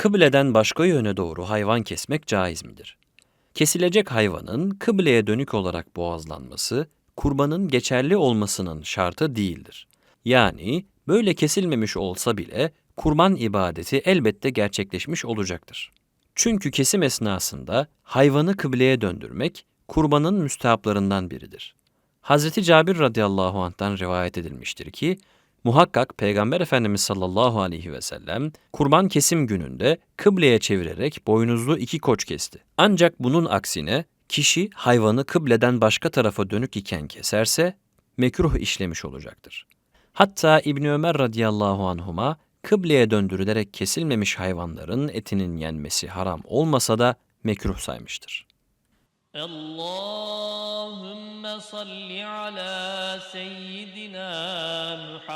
Kıbleden başka yöne doğru hayvan kesmek caiz midir? Kesilecek hayvanın kıbleye dönük olarak boğazlanması, kurbanın geçerli olmasının şartı değildir. Yani böyle kesilmemiş olsa bile kurban ibadeti elbette gerçekleşmiş olacaktır. Çünkü kesim esnasında hayvanı kıbleye döndürmek kurbanın müstehaplarından biridir. Hazreti Cabir radıyallahu anh'tan rivayet edilmiştir ki, Muhakkak Peygamber Efendimiz sallallahu aleyhi ve sellem kurban kesim gününde kıbleye çevirerek boynuzlu iki koç kesti. Ancak bunun aksine kişi hayvanı kıbleden başka tarafa dönük iken keserse mekruh işlemiş olacaktır. Hatta İbni Ömer radıyallahu anhuma kıbleye döndürülerek kesilmemiş hayvanların etinin yenmesi haram olmasa da mekruh saymıştır. Allahümme salli ala seyyidina